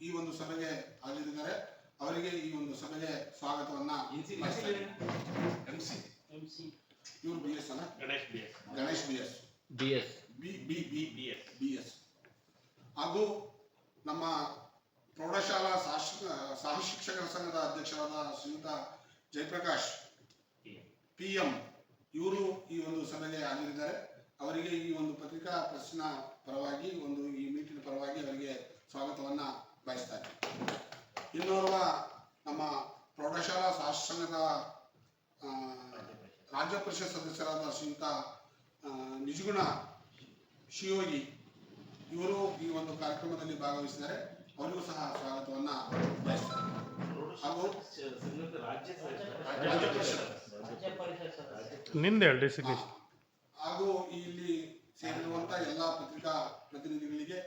ಈ ಒಂದು ಸಭೆಗೆ ಹಾಜರಿದ್ದಾರೆ ಅವರಿಗೆ ಈ ಒಂದು ಸಭೆಗೆ ಸ್ವಾಗತವನ್ನ ಎಂ ಸಿ ಇವರು ಬಿ ಎಸ್ ಅಲ್ಲ? Ganesh B S. Ganesh B S. B S. B B B B S. B S. ಹಾಗೂ ನಮ್ಮ ಪ್ರೌಢಶಾಲಾ ಸಹ ಸಹ ಶಿಕ್ಷಕರ ಸಂಘದ ಅಧ್ಯಕ್ಷರಾದ ಶ್ರೀಯುತ ಜಯಪ್ರಕಾಶ್ ಪಿ ಎಂ. ಇವರು ಈ ಒಂದು ಸಭೆಗೆ ಹಾಜರಿದ್ದಾರೆ ಅವರಿಗೆ ಈ ಒಂದು ಪತ್ರಿಕಾ ಪ್ರಶ್ನ ಪರವಾಗಿ ಒಂದು ಈ ಮೀಟಿನ ಪರವಾಗಿ ಅವರಿಗೆ ಸ್ವಾಗತವನ್ನ ಬಯಸ್ತಾರೆ. ಇನ್ನೋರ್ವ ನಮ್ಮ ಪ್ರೌಢಶಾಲಾ ಶಾಸ್ತ್ರ ಸಂಘದ ರಾಜ್ಯ ಪರಿಷತ್ ಸದಸ್ಯರಾದ ಶ್ರೀಯುತ ನಿಜಗುಣ ಶಿವಯೋಗಿ ಇವರು ಈ ಒಂದು ಕಾರ್ಯಕ್ರಮದಲ್ಲಿ ಭಾಗವಹಿಸಿದ್ದಾರೆ. ಅವರಿಗೂ ಸಹ ಸ್ವಾಗತವನ್ನ ಬಯಸ್ತಾರೆ. ಹಾಗೂ ಹಾಗೂ ಇಲ್ಲಿ ಸೇರಿರುವಂತಹ ಎಲ್ಲ ಪತ್ರಿಕಾ ಪ್ರತಿನಿಧಿಗಳಿಗೆ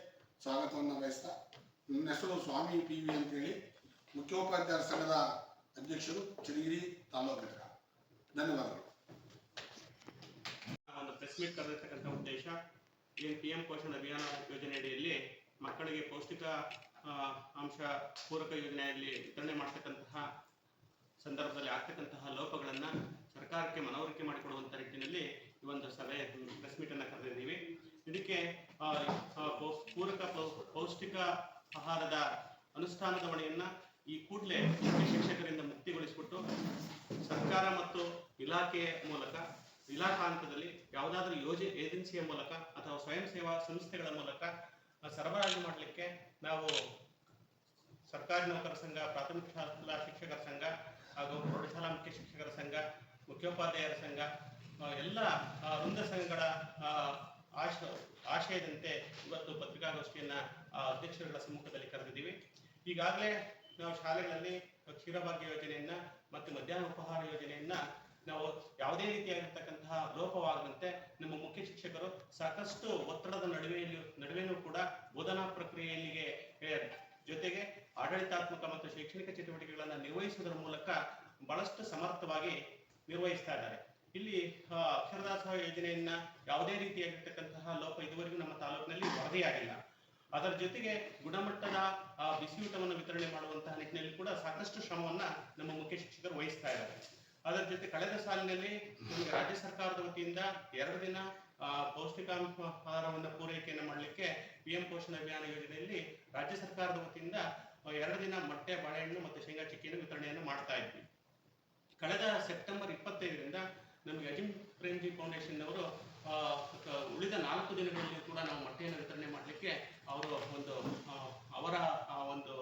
ಸ್ವಾಗತವನ್ನು ಬಯಸ್ತಾ ನನ್ನ ಹೆಸರು ಸ್ವಾಮಿ ಪಿ ವಿ ಅಂತೇಳಿ ಮುಖ್ಯೋಪಾಧ್ಯಾಯರ ಸಂಘದ ಅಧ್ಯಕ್ಷರು ಚನ್ನಗಿರಿ ತಾಲೂಕು ಧನ್ಯವಾದಗಳು. ಒಂದು ಪ್ರೆಸ್ ಮೀಟ್ ಉದ್ದೇಶ, ಏನು ಪಿ ಎಂ ಪೋಷಣ ಅಭಿಯಾನ ಯೋಜನೆ ಅಡಿಯಲ್ಲಿ ಮಕ್ಕಳಿಗೆ ಪೌಷ್ಟಿಕ ಅಂಶ ಪೂರಕ ಯೋಜನೆಯಲ್ಲಿ ವಿತರಣೆ ಮಾಡ್ತಕ್ಕಂತಹ ಸಂದರ್ಭದಲ್ಲಿ ಆಗ್ತಕ್ಕಂತಹ ಲೋಪಗಳನ್ನು ಸರ್ಕಾರಕ್ಕೆ ಮನವರಿಕೆ ಮಾಡಿಕೊಡುವಂಥ ನಿಟ್ಟಿನಲ್ಲಿ ಈ ಒಂದು ಸಭೆ ಪ್ರೆಸ್ ಮೀಟನ್ನು ಕರೆದಿದ್ದೀವಿ. ಇದಕ್ಕೆ ಪೂರಕ ಪೌಷ್ಟಿಕ ಆಹಾರದ ಅನುಷ್ಠಾನದ ಹೊಣೆಯನ್ನ ಈ ಕೂಡಲೇ ಮುಖ್ಯ ಶಿಕ್ಷಕರಿಂದ ಮುಕ್ತಿಗೊಳಿಸಿಬಿಟ್ಟು ಸರ್ಕಾರ ಮತ್ತು ಇಲಾಖೆಯ ಮೂಲಕ, ಇಲಾಖಾ ಹಂತದಲ್ಲಿ ಯಾವುದಾದ್ರೂ ಯೋಜನೆ, ಏಜೆನ್ಸಿಯ ಮೂಲಕ ಅಥವಾ ಸ್ವಯಂ ಸೇವಾ ಸಂಸ್ಥೆಗಳ ಮೂಲಕ ಸರಬರಾಜು ಮಾಡಲಿಕ್ಕೆ ನಾವು ಸರ್ಕಾರಿ ನೌಕರ ಸಂಘ, ಪ್ರಾಥಮಿಕ ಶಾಲಾ ಶಿಕ್ಷಕರ ಸಂಘ ಹಾಗೂ ಪ್ರೌಢಶಾಲಾ ಮುಖ್ಯ ಶಿಕ್ಷಕರ ಸಂಘ, ಮುಖ್ಯೋಪಾಧ್ಯಾಯರ ಸಂಘ ಎಲ್ಲ ವೃಂದ ಸಂಘಗಳ ಆಶ, ಆಶಯದಂತೆ ಇವತ್ತು ಪತ್ರಿಕಾಗೋಷ್ಠಿಯನ್ನ ಅಧ್ಯಕ್ಷರುಗಳ ಸಮ್ಮುಖದಲ್ಲಿ ಕರೆದಿದ್ದೀವಿ. ಈಗಾಗಲೇ ನಾವು ಶಾಲೆಗಳಲ್ಲಿ ಕ್ಷೀರಭಾಗ್ಯ ಯೋಜನೆಯನ್ನ ಮತ್ತು ಮಧ್ಯಾಹ್ನ ಉಪಹಾರ ಯೋಜನೆಯನ್ನ ನಾವು ಯಾವುದೇ ರೀತಿಯಾಗಿರ್ತಕ್ಕಂತಹ ಲೋಪವಾಗದಂತೆ ನಮ್ಮ ಮುಖ್ಯ ಶಿಕ್ಷಕರು ಸಾಕಷ್ಟು ಒತ್ತಡದ ನಡುವೆಯಲ್ಲೂ, ನಡುವೆನೂ ಕೂಡ ಬೋಧನಾ ಪ್ರಕ್ರಿಯೆಯಲ್ಲಿಗೆ ಜೊತೆಗೆ ಆಡಳಿತಾತ್ಮಕ ಮತ್ತು ಶೈಕ್ಷಣಿಕ ಚಟುವಟಿಕೆಗಳನ್ನು ನಿರ್ವಹಿಸುವುದರ ಮೂಲಕ ಬಹಳಷ್ಟು ಸಮರ್ಥವಾಗಿ ನಿರ್ವಹಿಸ್ತಾ ಇದ್ದಾರೆ. ಇಲ್ಲಿ ಅಕ್ಷರದಾಸಹ ಯೋಜನೆಯನ್ನ ಯಾವುದೇ ರೀತಿಯಾಗಿರ್ತಕ್ಕಂತಹ ಲೋಪ ಇದುವರೆಗೂ ನಮ್ಮ ತಾಲೂಕಿನಲ್ಲಿ ವರದಿಯಾಗಿಲ್ಲ. ಅದರ ಜೊತೆಗೆ ಗುಣಮಟ್ಟದ ಬಿಸಿಯೂಟವನ್ನು ವಿತರಣೆ ಮಾಡುವಂತಹ ನಿಟ್ಟಿನಲ್ಲಿ ಕೂಡ ಸಾಕಷ್ಟು ಶ್ರಮವನ್ನ ನಮ್ಮ ಮುಖ್ಯ ಶಿಕ್ಷಕರು ವಹಿಸ್ತಾ ಇದ್ದಾರೆ. ಅದರ ಜೊತೆ ಕಳೆದ ಸಾಲಿನಲ್ಲಿ ನಮಗೆ ರಾಜ್ಯ ಸರ್ಕಾರದ ವತಿಯಿಂದ ಎರಡು ದಿನ ಆ, ಪೌಷ್ಟಿಕಾಂಶಾಹಾರವನ್ನು ಪೂರೈಕೆಯನ್ನು ಮಾಡಲಿಕ್ಕೆ ಪಿ ಎಂ ಪೋಷಣ ಅಭಿಯಾನ ಯೋಜನೆಯಲ್ಲಿ ರಾಜ್ಯ ಸರ್ಕಾರದ ವತಿಯಿಂದ ಎರಡು ದಿನ ಮೊಟ್ಟೆ ಬಾಳೆಹಣ್ಣು ಮತ್ತು ಶೇಂಗಾ ಚಿಕ್ಕಿಯನ್ನು ವಿತರಣೆಯನ್ನು ಮಾಡ್ತಾ ಇದ್ವಿ. ಕಳೆದ ಸೆಪ್ಟೆಂಬರ್ ಇಪ್ಪತ್ತೈದರಿಂದ ನಮಗೆ ಅಜಿಂ ಪ್ರೇಮ್ಜಿ ಫೌಂಡೇಶನ್ ಅವರು ಆ, ಕ- ಉಳಿದ ನಾಲ್ಕು ದಿನಗಳಲ್ಲಿ ಕೂಡ ನಾವು ಮೊಟ್ಟೆಯನ್ನು ವಿತರಣೆ ಮಾಡಲಿಕ್ಕೆ ಅವರು ಒಂದು ಅವರ ಒಂದು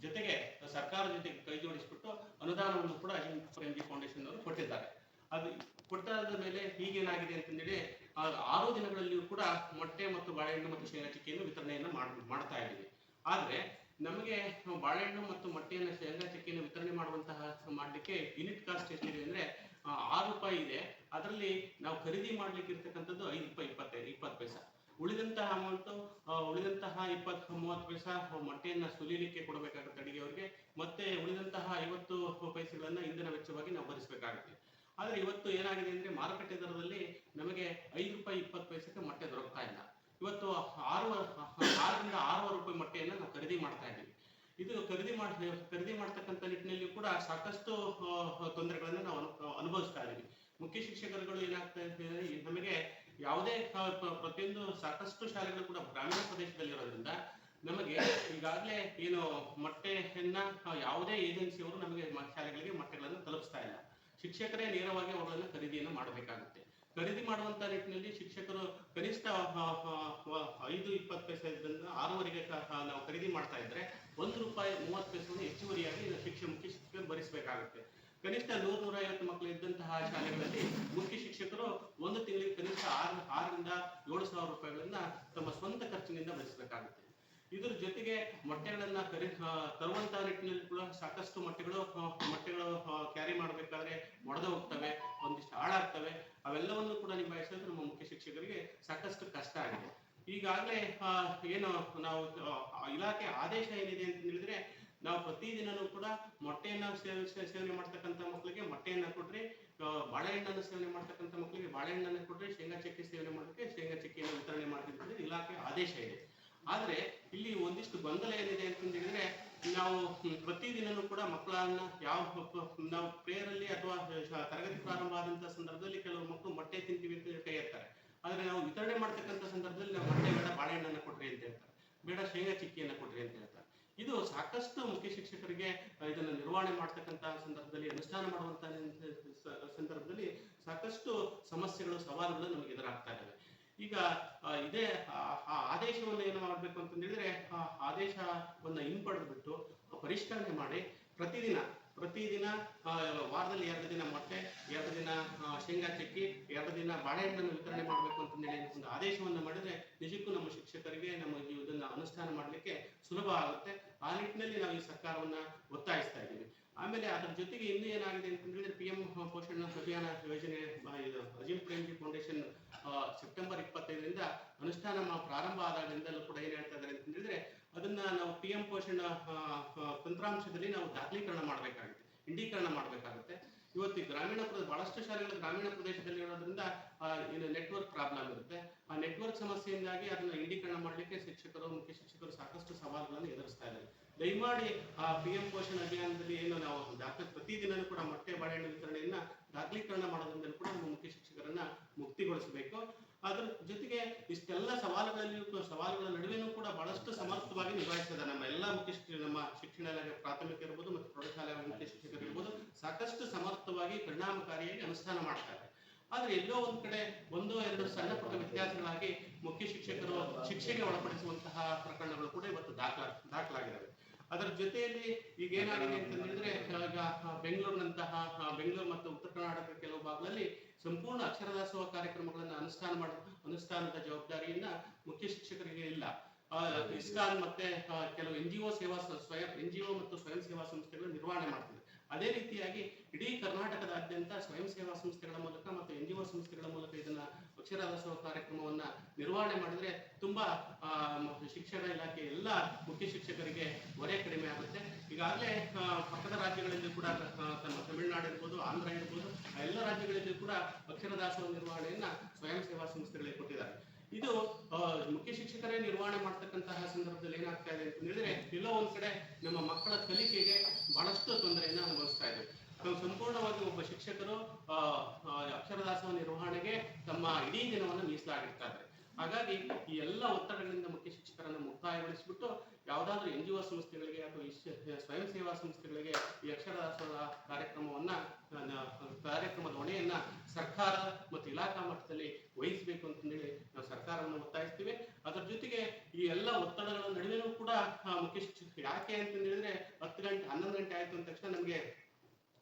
ಜೊತೆಗೆ ಸರ್ಕಾರ ಜೊತೆಗೆ ಕೈ ಜೋಡಿಸಿಬಿಟ್ಟು ಅನುದಾನವನ್ನು ಕೂಡ ಅಜಿಂ ಪ್ರೇಮ್ಜಿ ಫೌಂಡೇಶನ್ ಅವರು ಕೊಟ್ಟಿದ್ದಾರೆ. ಅದು ಕೊಟ್ಟಾದ ಮೇಲೆ ಹೀಗೇನಾಗಿದೆ ಅಂತಂದೇಳಿ ಆ ಆರು ದಿನಗಳಲ್ಲಿಯೂ ಕೂಡ ಮೊಟ್ಟೆ ಮತ್ತು ಬಾಳೆಹಣ್ಣು ಮತ್ತು ಶೇಂಗಾ ಚಿಕ್ಕಿಯನ್ನು ವಿತರಣೆಯನ್ನು ಮಾಡ್ ಮಾಡ್ತಾ ಇದ್ದೀವಿ. ಆದರೆ ನಮಗೆ ಬಾಳೆಹಣ್ಣು ಮತ್ತು ಮೊಟ್ಟೆಯನ್ನು ಶೇಂಗಾ ಚಿಕ್ಕಿಯನ್ನು ವಿತರಣೆ ಮಾಡುವಂತಹ ಮಾಡಲಿಕ್ಕೆ ಯೂನಿಟ್ ಕಾಸ್ಟ್ ಎಷ್ಟಿದೆ ಅಂದ್ರೆ ಆರು ರೂಪಾಯಿ ಇದೆ. ಅದರಲ್ಲಿ ನಾವು ಖರೀದಿ ಮಾಡ್ಲಿಕ್ಕೆ ಇರ್ತಕ್ಕಂಥದ್ದು ಐದು ರೂಪಾಯಿ ಇಪ್ಪತ್ತೈದು ಇಪ್ಪತ್ತು ಪೈಸ. ಉಳಿದಂತಹ ಅಮೌಂಟು ಉಳಿದಂತಹ ಇಪ್ಪತ್ತು, ಮೂವತ್ತು ಪೈಸಾ ಮೊಟ್ಟೆಯನ್ನ ಸುಲಿಲಿಕ್ಕೆ ಕೊಡಬೇಕಾಗುತ್ತೆ ಅಡಿಗೆಯವರಿಗೆ ಮತ್ತೆ ಉಳಿದಂತಹ ಐವತ್ತು ಪೈಸೆಗಳನ್ನ ಇಂಧನ ವೆಚ್ಚವಾಗಿ ನಾವು ಭರಿಸಬೇಕಾಗುತ್ತೆ. ಆದರೆ ಇವತ್ತು ಏನಾಗಿದೆ ಅಂದ್ರೆ ಮಾರುಕಟ್ಟೆ ದರದಲ್ಲಿ ನಮಗೆ ಐದು ರೂಪಾಯಿ ಇಪ್ಪತ್ತು ಪೈಸೆಗೆ ಮೊಟ್ಟೆ ದೊರಕ್ತಾ ಇಲ್ಲ ಇವತ್ತು ಆರು ಆರರಿಂದ ಆರೂವರೆ ರೂಪಾಯಿ ಮೊಟ್ಟೆಯನ್ನು ನಾವು ಖರೀದಿ ಮಾಡ್ತಾ ಇದ್ದೀವಿ ಇದು ಖರೀದಿ ಮಾಡಿ, ಖರೀದಿ ಮಾಡ್ತಕ್ಕಂಥ ನಿಟ್ಟಿನಲ್ಲಿ ಕೂಡ ಸಾಕಷ್ಟು ತೊಂದರೆಗಳನ್ನು ನಾವು ಅನು- ಅನುಭವಿಸ್ತಾ ಇದ್ದೀವಿ ಮುಖ್ಯ ಶಿಕ್ಷಕರುಗಳು ಏನಾಗ್ತಾ ಇದೆ ನಮಗೆ ಯಾವುದೇ ಪ್ರತಿಯೊಂದು ಸಾಕಷ್ಟು ಶಾಲೆಗಳು ಕೂಡ ಗ್ರಾಮೀಣ ಪ್ರದೇಶದಲ್ಲಿರೋದ್ರಿಂದ ನಮಗೆ ಈಗಾಗಲೇ ಏನು ಮೊಟ್ಟೆಯನ್ನ ಯಾವುದೇ ಏಜೆನ್ಸಿಯವರು ನಮಗೆ ಶಾಲೆಗಳಿಗೆ ಮೊಟ್ಟೆಗಳನ್ನು ತಲುಪಿಸ್ತಾ ಇಲ್ಲ. ಶಿಕ್ಷಕರೇ ನೇರವಾಗಿ ಅವುಗಳನ್ನು ಖರೀದಿಯನ್ನು ಮಾಡಬೇಕಾಗುತ್ತೆ. ಖರೀದಿ ಮಾಡುವಂತ ನಿಟ್ಟಿನಲ್ಲಿ ಶಿಕ್ಷಕರು ಕನಿಷ್ಠ ಐದು ಇಪ್ಪತ್ತು ಪೈಸೆದಿಂದ ಆರೂವರೆಗೆ ಕ- ನಾವು ಖರೀದಿ ಮಾಡ್ತಾ ಇದ್ರೆ ಒಂದು ರೂಪಾಯಿ ಮೂವತ್ತು ಪೈಸೆಯನ್ನು ಹೆಚ್ಚುವರಿಯಾಗಿ ಶಿಕ್ಷೆ ಮುಖ್ಯ ಶಿಕ್ಷಕರು ಭರಿಸಬೇಕಾಗುತ್ತೆ. ಕನಿಷ್ಠ ನೂರ ನೂರ ಐವತ್ತು ಮಕ್ಕಳು ಇದ್ದಂತಹ ಶಾಲೆಗಳಲ್ಲಿ ಮುಖ್ಯ ಶಿಕ್ಷಕರು ಒಂದು ತಿಂಗಳಿಗೆ ಕನಿಷ್ಠ ಆರು, ಆರರಿಂದ ಏಳು ಸಾವಿರ ರೂಪಾಯಿಗಳನ್ನ ತಮ್ಮ ಸ್ವಂತ ಖರ್ಚಿನಿಂದ ಭರಿಸಬೇಕಾಗುತ್ತೆ. ಇದ್ರ ಜೊತೆಗೆ ಮೊಟ್ಟೆಗಳನ್ನ ಕರಿ ತರುವಂತಹ ನಿಟ್ಟಿನಲ್ಲಿ ಕೂಡ ಸಾಕಷ್ಟು ಮೊಟ್ಟೆಗಳು ಮೊಟ್ಟೆಗಳು ಕ್ಯಾರಿ ಮಾಡಬೇಕಾದ್ರೆ ಒಡೆದು ಹೋಗ್ತವೆ, ಒಂದಿಷ್ಟು ಹಾಳಾಗ್ತವೆ. ಅವೆಲ್ಲವನ್ನು ಕೂಡ ನಿಭಾಯಿಸೋದು ನಮ್ಮ ಮುಖ್ಯ ಶಿಕ್ಷಕರಿಗೆ ಸಾಕಷ್ಟು ಕಷ್ಟ ಆಗಿದೆ. ಈಗಾಗಲೇ ಏನು ನಾವು ಇಲಾಖೆ ಆದೇಶ ಏನಿದೆ ಅಂತ ಹೇಳಿದ್ರೆ, ನಾವು ಪ್ರತಿದಿನನೂ ಕೂಡ ಮೊಟ್ಟೆಯನ್ನ ಸೇವನೆ ಮಾಡ್ತಕ್ಕಂಥ ಮಕ್ಕಳಿಗೆ ಮೊಟ್ಟೆಯನ್ನ ಕೊಟ್ರಿ ಬಾಳೆಹಣ್ಣನ್ನು ಸೇವನೆ ಮಾಡ್ತಕ್ಕಂಥ ಮಕ್ಕಳಿಗೆ ಬಾಳೆಹಣ್ಣನ್ನು ಕೊಡ್ರಿ ಶೇಂಗಾ ಚಕ್ಕಿ ಸೇವನೆ ಮಾಡೋಕ್ಕೆ ಶೇಂಗಾ ಚಕ್ಕಿಯನ್ನು ವಿತರಣೆ ಮಾಡ್ತಿದ್ರೆ ಇಲಾಖೆ ಆದೇಶ ಇದೆ. ಆದ್ರೆ ಇಲ್ಲಿ ಒಂದಿಷ್ಟು ಗೊಂದಲ ಏನಿದೆ ಅಂತ ಹೇಳಿದ್ರೆ, ನಾವು ಪ್ರತಿದಿನನೂ ಕೂಡ ಮಕ್ಕಳನ್ನ ಯಾವ ನಾವು ಪ್ರೇಯರಲ್ಲಿ ಅಥವಾ ತರಗತಿ ಪ್ರಾರಂಭ ಆದಂತಹ ಸಂದರ್ಭದಲ್ಲಿ ಕೆಲವು ಮಕ್ಕಳು ಮೊಟ್ಟೆ ತಿಂತೀವಿ ಅಂತ ಕೈ ಎತ್ತಾರೆ. ಆದ್ರೆ ನಾವು ವಿತರಣೆ ಮಾಡ್ತಕ್ಕಂಥ ಸಂದರ್ಭದಲ್ಲಿ ನಾವು ಮೊಟ್ಟೆ ಬೇಡ, ಬಾಳೆಹಣ್ಣನ್ನ ಕೊಡ್ರಿ ಅಂತ ಹೇಳ್ತಾರೆ. ಬೇಡ, ಶೇಂಗಾ ಚಿಕ್ಕಿಯನ್ನ ಕೊಡ್ರಿ ಅಂತ ಹೇಳ್ತಾರೆ. ಇದು ಸಾಕಷ್ಟು ಮುಖ್ಯ ಶಿಕ್ಷಕರಿಗೆ ಇದನ್ನು ನಿರ್ವಹಣೆ ಮಾಡ್ತಕ್ಕಂಥ ಸಂದರ್ಭದಲ್ಲಿ, ಅನುಷ್ಠಾನ ಮಾಡುವಂತಹ ಸಂದರ್ಭದಲ್ಲಿ ಸಾಕಷ್ಟು ಸಮಸ್ಯೆಗಳು, ಸವಾಲುಗಳು ನಮಗೆ ಎದುರಾಗ್ತಾ ಇದ್ದಾವೆ ಈಗ ಇದೇ, ಆ- ಆದೇಶವನ್ನು ಏನು ಮಾಡಬೇಕು ಅಂತ ಹೇಳಿದ್ರೆ ಆ, ಆದೇಶವನ್ನ ಹಿಂಪಡೆದ್ಬಿಟ್ಟು ಪರಿಷ್ಕರಣೆ ಮಾಡಿ ಪ್ರತಿದಿನ ಪ್ರತಿದಿನ ವಾರದಲ್ಲಿ ಎರಡು ದಿನ ಮೊಟ್ಟೆ, ಎರಡು ದಿನ ಶೇಂಗಾ ಚಕ್ಕಿ, ಎರಡು ದಿನ ಬಾಳೆಹಣ್ಣನ್ನು ವಿತರಣೆ ಮಾಡಬೇಕು ಅಂತ ಹೇಳಿ ಒಂದು ಆದೇಶವನ್ನು ಮಾಡಿದ್ರೆ ನಿಜಕ್ಕೂ ನಮ್ಮ ಶಿಕ್ಷಕರಿಗೆ ನಮ್ಮ ಇದನ್ನು ಅನುಷ್ಠಾನ ಮಾಡಲಿಕ್ಕೆ ಸುಲಭ ಆಗುತ್ತೆ. ಆ ನಿಟ್ಟಿನಲ್ಲಿ ನಾವು ಈ ಸರ್ಕಾರವನ್ನ ಒತ್ತಾಯಿಸ್ತಾ ಇದ್ದೀವಿ. ಆಮೇಲೆ ಅದರ ಜೊತೆಗೆ ಇನ್ನೂ ಏನಾಗಿದೆ ಅಂತ ಹೇಳಿದ್ರೆ ಪಿ ಎಂ ಪೋಷಣ ಅಭಿಯಾನ ಯೋಜನೆ ಇದು ಅಜೀಂ ಪ್ರೇಮ್ಜಿ ಫೌಂಡೇಶನ್ ಸೆಪ್ಟೆಂಬರ್ ಇಪ್ಪತ್ತೈದರಿಂದ ಅನುಷ್ಠಾನ ಪ್ರಾರಂಭ ಆದಾಗಿಂದಲೂ ಕೂಡ ಏನ್ ಹೇಳ್ತಾ ಇದ್ದಾರೆ ಅಂತ ಹೇಳಿದ್ರೆ ಅದನ್ನ ನಾವು ಪಿ ಎಂ ಪೋಷಣ ತಂತ್ರಾಂಶದಲ್ಲಿ ನಾವು ದಾಖಲೀಕರಣ ಮಾಡಬೇಕಾಗುತ್ತೆ ಇಂಡೀಕರಣ ಮಾಡಬೇಕಾಗುತ್ತೆ. ಇವತ್ತು ಗ್ರಾಮೀಣ ಪ್ರದೇಶ ಬಹಳಷ್ಟು ಶಾಲೆಗಳು ಗ್ರಾಮೀಣ ಪ್ರದೇಶದಲ್ಲಿ ಇರೋದ್ರಿಂದ ಏನು ನೆಟ್ವರ್ಕ್ ಪ್ರಾಬ್ಲಮ್ ಇರುತ್ತೆ. ಆ ನೆಟ್ವರ್ಕ್ ಸಮಸ್ಯೆಯಿಂದಾಗಿ ಅದನ್ನ ಇಂಡೀಕರಣ ಮಾಡಲಿಕ್ಕೆ ಶಿಕ್ಷಕರು, ಮುಖ್ಯ ಶಿಕ್ಷಕರು ಸಾಕಷ್ಟು ಸವಾಲುಗಳನ್ನು ಎದುರಿಸ್ತಾ ಇದ್ದಾರೆ. ದಯಮಾಡಿ, ಆ ಪಿ ಎಂ ಪೋಷಣ ಅಭಿಯಾನದಲ್ಲಿ ಏನು ನಾವು ದಾಖಲೆ ಪ್ರತಿದಿನನೂ ಕೂಡ ಮೊಟ್ಟೆ ಬಾಳೆಹಣ್ಣು ವಿತರಣೆಯನ್ನ ದಾಖಲೀಕರಣ ಮಾಡೋದ್ರಿಂದ ಕೂಡ ನಮ್ಮ ಮುಖ್ಯ ಶಿಕ್ಷಕರನ್ನ ಮುಕ್ತಿಗೊಳಿಸಬೇಕು. ಅದರ ಜೊತೆಗೆ ಇಷ್ಟೆಲ್ಲ ಸವಾಲುಗಳಲ್ಲಿಯೂ ಸವಾಲುಗಳ ನಡುವೆನೂ ಕೂಡ ಸಮರ್ಥವಾಗಿ ನಿಭಾಯಿಸಿದ್ದಾರೆ ನಮ್ಮ ಎಲ್ಲ ಮುಖ್ಯ ನಮ್ಮ ಶಿಕ್ಷಣ ಇಲಾಖೆ ಪ್ರಾಥಮಿಕ ಇರ್ಬೋದು ಮತ್ತು ಪ್ರೌಢಶಾಲೆ ಮುಖ್ಯ ಶಿಕ್ಷಕರು ಇರ್ಬೋದು, ಸಾಕಷ್ಟು ಸಮರ್ಥವಾಗಿ ಪರಿಣಾಮಕಾರಿಯಾಗಿ ಅನುಷ್ಠಾನ ಮಾಡ್ತಾರೆ. ಆದ್ರೆ ಎಲ್ಲೋ ಒಂದ್ ಕಡೆ ಒಂದೋ ಎರಡು ಸಣ್ಣ ಪುಟ್ಟ ವ್ಯತ್ಯಾಸಗಳಾಗಿ ಮುಖ್ಯ ಶಿಕ್ಷಕರು ಶಿಕ್ಷೆಗೆ ಒಳಪಡಿಸುವಂತಹ ಪ್ರಕರಣಗಳು ಕೂಡ ಇವತ್ತು ದಾಖಲಾ ದಾಖಲಾಗಿದ್ದಾವೆ ಅದರ ಜೊತೆಯಲ್ಲಿ ಈಗ ಏನಾಗಿದೆ ಅಂತ ಹೇಳಿದ್ರೆ ಈಗ ಬೆಂಗಳೂರಿನಂತಹ, ಬೆಂಗಳೂರು ಮತ್ತು ಉತ್ತರ ಕರ್ನಾಟಕ ಕೆಲವು ಭಾಗದಲ್ಲಿ ಸಂಪೂರ್ಣ ಅಕ್ಷರದಾಸೋಹ ಕಾರ್ಯಕ್ರಮಗಳನ್ನು ಅನುಷ್ಠಾನ ಮಾಡ, ಅನುಷ್ಠಾನದ ಜವಾಬ್ದಾರಿಯನ್ನ ಮುಖ್ಯ ಶಿಕ್ಷಕರಿಗೆ ಇಲ್ಲ. ಇಸ್ಕಾನ್ ಮತ್ತೆ ಕೆಲವು ಎನ್ ಜಿ ಒ ಸೇವಾ ಸ್ವಯಂ ಎನ್ ಜಿ ಒ ಮತ್ತು ಸ್ವಯಂ ಸೇವಾ ಸಂಸ್ಥೆಗಳು ನಿರ್ವಹಣೆ ಮಾಡ್ತಿದೆ. ಅದೇ ರೀತಿಯಾಗಿ ಇಡೀ ಕರ್ನಾಟಕದಾದ್ಯಂತ ಸ್ವಯಂ ಸೇವಾ ಸಂಸ್ಥೆಗಳ ಮೂಲಕ ಮತ್ತು ಎನ್ ಜಿ ಒ ಸಂಸ್ಥೆಗಳ ಮೂಲಕ ಇದನ್ನ ಅಕ್ಷರದಾಸೋಹ ಕಾರ್ಯಕ್ರಮವನ್ನ ನಿರ್ವಹಣೆ ಮಾಡಿದ್ರೆ ತುಂಬಾ ಶಿಕ್ಷಣ ಇಲಾಖೆ ಎಲ್ಲ ಮುಖ್ಯ ಶಿಕ್ಷಕರಿಗೆ ಹೊರೆ ಕಡಿಮೆ ಆಗುತ್ತೆ. ಈಗಾಗಲೇ ಪಕ್ಕದ ರಾಜ್ಯಗಳಲ್ಲಿ ಕೂಡ ತಮ್ಮ ತಮಿಳುನಾಡು ಇರ್ಬೋದು, ಆಂಧ್ರ ಇರ್ಬೋದು, ಆ ಎಲ್ಲ ರಾಜ್ಯಗಳಲ್ಲಿ ಕೂಡ ಅಕ್ಷರದಾಸೋಹ ನಿರ್ವಹಣೆಯನ್ನ ಸ್ವಯಂ ಸೇವಾ ಸಂಸ್ಥೆಗಳಿಗೆ ಕೊಟ್ಟಿದ್ದಾರೆ. ಇದು ಮುಖ್ಯ ಶಿಕ್ಷಕರೇ ನಿರ್ವಹಣೆ ಮಾಡ್ತಕ್ಕಂತಹ ಸಂದರ್ಭದಲ್ಲಿ ಏನಾಗ್ತಾ ಇದೆ ಅಂತ ಹೇಳಿದ್ರೆ ಎಲ್ಲೋ ಒಂದ್ ಕಡೆ ನಮ್ಮ ಮಕ್ಕಳ ಕಲಿಕೆಗೆ ಬಹಳಷ್ಟು ತೊಂದರೆಯನ್ನ ಅನುಭವಿಸ್ತಾ ಇದೆ. ನಾವು ಸಂಪೂರ್ಣವಾಗಿ ಒಬ್ಬ ಶಿಕ್ಷಕರು ಆ, ನಿರ್ವಹಣೆಗೆ ತಮ್ಮ ಇಡೀ ದಿನವನ್ನು ಮೀಸಲಾಗಿರ್ತಾರೆ. ಹಾಗಾಗಿ ಈ ಎಲ್ಲ ಒತ್ತಡಗಳಿಂದ ಮುಖ್ಯ ಶಿಕ್ಷಕರನ್ನು ಮುಕ್ತಾಯಗೊಳಿಸಿಬಿಟ್ಟು ಯಾವುದಾದ್ರೂ ಎನ್ ಜಿ ಒ ಸಂಸ್ಥೆಗಳಿಗೆ ಅಥವಾ ಸ್ವಯಂ ಸೇವಾ ಸಂಸ್ಥೆಗಳಿಗೆ ಈ ಅಕ್ಷರದಾಸೋಹ ಕಾರ್ಯಕ್ರಮವನ್ನ ಕಾರ್ಯಕ್ರಮದ ಹೊಣೆಯನ್ನ ಸರ್ಕಾರ ಮತ್ತು ಇಲಾಖಾ ಮಟ್ಟದಲ್ಲಿ ವಹಿಸಬೇಕು ಅಂತಂದೇಳಿ ಸರ್ಕಾರವನ್ನು ಒತ್ತಾಯಿಸ್ತೀವಿ. ಅದರ ಜೊತೆಗೆ ಈ ಎಲ್ಲ ಒತ್ತಡಗಳ ನಡುವೆನೂ ಕೂಡ ಶಿಕ್ಷಕ ಯಾಕೆ ಅಂತ ಹೇಳಿದ್ರೆ ಹತ್ತು ಗಂಟೆ, ಹನ್ನೊಂದು ಗಂಟೆ ಆಯ್ತು ಅಂದ ತಕ್ಷಣ ನಮಗೆ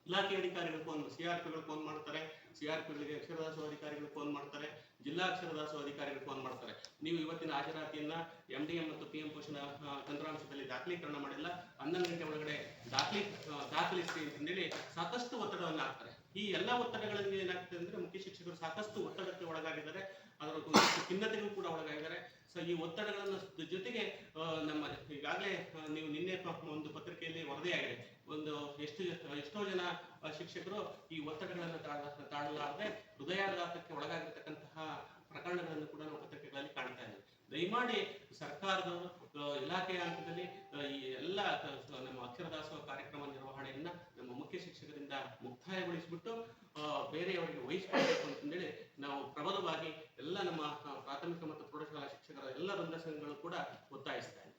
ಇಲಾಖೆ ಅಧಿಕಾರಿಗಳು ಫೋನ್ ಸಿ ಆರ್ ಪಿಗಳು ಫೋನ್ ಮಾಡ್ತಾರೆ. ಸಿ ಆರ್ ಪಿಗಳಿಗೆ ಅಕ್ಷರದಾಸೋ ಅಧಿಕಾರಿಗಳು ಫೋನ್ ಮಾಡ್ತಾರೆ. ಜಿಲ್ಲಾ ಅಕ್ಷರದಾಸೋ ಅಧಿಕಾರಿಗಳು ಫೋನ್ ಮಾಡ್ತಾರೆ. ನೀವು ಇವತ್ತಿನ ಹಾಜರಾತಿಯನ್ನ ಎಂ ಡಿ ಎಂ ಮತ್ತು ಪಿ ಎಂ ಪೋಷಣ ತಂತ್ರಾಂಶದಲ್ಲಿ ದಾಖಲೀಕರಣ ಮಾಡಿಲ್ಲ. ಹನ್ನೊಂದು ಗಂಟೆ ಒಳಗಡೆ ದಾಖಲಿ ದಾಖಲಿಸಿ ದಾಖಲಿಸಿ ಹೇಳಿ ಸಾಕಷ್ಟು ಒತ್ತಡವನ್ನು ಹಾಕ್ತಾರೆ. ಈ ಎಲ್ಲ ಒತ್ತಡಗಳಲ್ಲಿ ಏನಾಗ್ತದೆ ಅಂದ್ರೆ ಮುಖ್ಯ ಶಿಕ್ಷಕರು ಸಾಕಷ್ಟು ಒತ್ತಡಕ್ಕೆ ಒಳಗಾಗಿದ್ದಾರೆ. ಅದರ ಖಿನ್ನತೆಗೂ ಕೂಡ ಒಳಗಾಗಿದ್ದಾರೆ. ಸೊ ಈ ಒತ್ತಡಗಳನ್ನು ಜೊತೆಗೆ ನಮ್ಮ, ಈಗಾಗಲೇ ನೀವು ನಿನ್ನೆ ಒಂದು ಪತ್ರಿಕೆಯಲ್ಲಿ ವರದಿಯಾಗಿದೆ. ಒಂದು ಎಷ್ಟು, ಎಷ್ಟೋ ಜನ ಶಿಕ್ಷಕರು ಈ ಒತ್ತಡಗಳನ್ನು ತಾಳ- ತಾಳಲಾರದೆ ಹೃದಯಾಘಾತಕ್ಕೆ ಒಳಗಾಗಿರ್ತಕ್ಕಂತಹ ಪ್ರಕರಣಗಳನ್ನು ಕೂಡ ನಾವು ಪತ್ರಿಕೆಗಳಲ್ಲಿ ಕಾಣ್ತಾ ಇದ್ದೀವಿ. ದಯಮಾಡಿ ಸರ್ಕಾರದವರು ಇಲಾಖೆಯ ಹಂತದಲ್ಲಿ ಈ ಎಲ್ಲ ನಮ್ಮ ಅಕ್ಷರದಾಸೋಹ ಕಾರ್ಯಕ್ರಮ ನಿರ್ವಹಣೆಯನ್ನ ನಮ್ಮ ಮುಖ್ಯ ಶಿಕ್ಷಕರಿಂದ ಮುಕ್ತಾಯಗೊಳಿಸಿಬಿಟ್ಟು ಬೇರೆಯವರಿಗೆ ವಹಿಸಿಕೊಳ್ಬೇಕು ಅಂತಂದೇಳಿ ನಾವು ಪ್ರಬಲವಾಗಿ ಎಲ್ಲ ನಮ್ಮ ಪ್ರಾಥಮಿಕ ಮತ್ತು ಪ್ರೌಢಶಾಲಾ ಶಿಕ್ಷಕರ ಎಲ್ಲ ವೃಂದ ಸಂಘಗಳು ಕೂಡ ಒತ್ತಾಯಿಸ್ತಾ ಇದ್ದೀವಿ